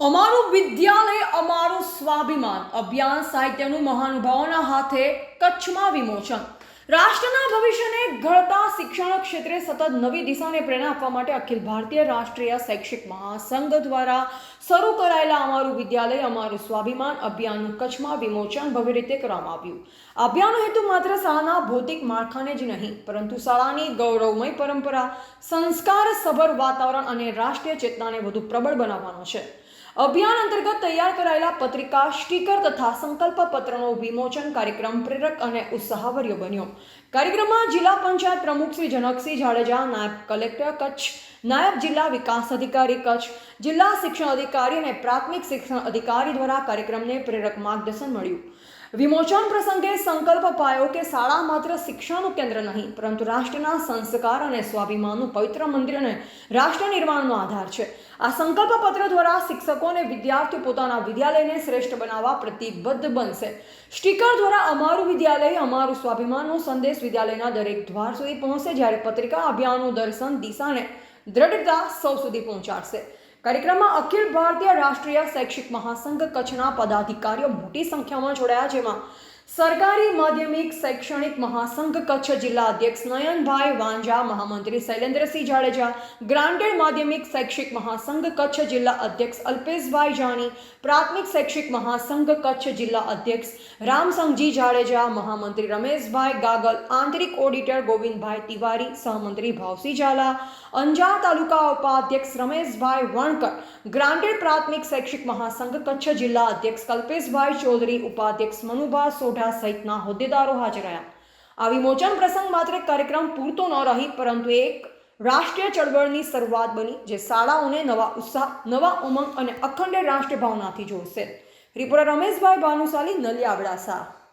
અમારું વિદ્યાલય અમારું સ્વાભિમાન. અભિયાન સાહિત્યનું મહાનુભાવોના હાથે કચ્છમાં વિમોચન. રાષ્ટ્રના ભવિષ્યને ઘડતા શિક્ષણ ક્ષેત્રે સતત નવી દિશાને પ્રેરણા આપવા માટે અખિલ ભારતીય રાષ્ટ્રીય શૈક્ષિક મહાસંઘ દ્વારા શરૂ કરાયેલા અમારું વિદ્યાલય, અમારું સ્વાભિમાન અભિયાનનું કચ્છમાં વિમોચન ભવ્ય રીતે કરવામાં આવ્યું. અભિયાનનો હેતુ માત્ર શાળાના ભૌતિક માળખાને જ નહીં, પરંતુ શાળાની ગૌરવમય પરંપરા, સંસ્કાર, સભર વાતાવરણ અને રાષ્ટ્રીય ચેતનાને વધુ પ્રબળ બનાવવાનો છે. અભિયાન અંતર્ગત તૈયાર કરાયેલા પત્રિકા, સ્ટીકર તથા સંકલ્પ પત્રનો વિમોચન કાર્યક્રમ પ્રેરક અને ઉત્સાહભર્યો બન્યો. કાર્યક્રમમાં જિલ્લા પંચાયત પ્રમુખ શ્રી જનકસિંહ જાડેજા, નાયબ કલેક્ટર કચ્છ, નાયબ જિલ્લા વિકાસ અધિકારી કચ્છ, જિલ્લા શિક્ષણ અધિકારી અને પ્રાથમિક શિક્ષણ અધિકારી દ્વારા કાર્યક્રમને પ્રેરક માર્ગદર્શન મળ્યું. વિમોચન પ્રસંગે સંકલ્પ અપાયો કે શાળા માત્ર શિક્ષણનું કેન્દ્ર નહીં, પરંતુ રાષ્ટ્રના સંસ્કાર અને સ્વાભિમાનનું પવિત્ર મંદિર અને રાષ્ટ્ર નિર્માણનો આધાર છે. આ સંકલ્પ પત્ર દ્વારા શિક્ષકો અને વિદ્યાર્થીઓ પોતાના વિદ્યાલયને શ્રેષ્ઠ બનાવવા પ્રતિબદ્ધ બનશે. સ્ટીકર દ્વારા અમારું વિદ્યાલય, અમારું સ્વાભિમાનનો સંદેશ વિદ્યાલયના દરેક દ્વાર સુધી પહોંચશે જ્યારે પત્રિકા અભિયાનનું દર્શન દિશાને દ્રઢતા સૌ સુધી પહોંચાડશે. કાર્યક્રમમાં અખિલ ભારતીય રાષ્ટ્રીય શૈક્ષિક મહાસંઘ કચ્છના પદાધિકારીઓ મોટી સંખ્યામાં જોડાયા જેમાં સરકારી માધ્યમિક શૈક્ષણિક મહાસંઘ કચ્છ જિલ્લા અધ્યક્ષ નયનભાઈ વાંજા મહામંત્રી શૈલેન્દ્રસિંહ જાડેજા ગ્રાન્ટેડ માધ્યમિક શૈક્ષિક મહાસંઘ કચ્છ જિલ્લા અધ્યક્ષ અલ્પેશભાઈ જાની પ્રાથમિક શૈક્ષિક મહાસંઘ કચ્છ જિલ્લા અધ્યક્ષ રામસંઘજી જાડેજા મહામંત્રી રમેશભાઈ ગાગલ આંતરિક ઓડિટર ગોવિંદભાઈ તિવારી સહમંત્રી ભાવસિંહ ઝાલા અંજાર તાલુકા ઉપાધ્યક્ષ રમેશભાઈ વણકર ગ્રાન્ટેડ પ્રાથમિક શૈક્ષિક મહાસંઘ કચ્છ જિલ્લા અધ્યક્ષ કલ્પેશભાઈ ચૌધરી ઉપાધ્યક્ષ મનુભા સોઢા સહિતના હોદ્દેદારો હાજર રહ્યા. આ વિમોચન પ્રસંગ માત્ર કાર્યક્રમ પૂરતો ન રહી, પરંતુ એક રાષ્ટ્રીય ચળવળની શરૂઆત બની, જે શાળાઓને નવા ઉત્સાહ, નવા ઉમંગ અને અખંડ રાષ્ટ્ર ભાવનાથી જોડશે. રિપોર્ટર રમેશભાઈ ભાનુશાલી નલિયાવડા અબડાસા.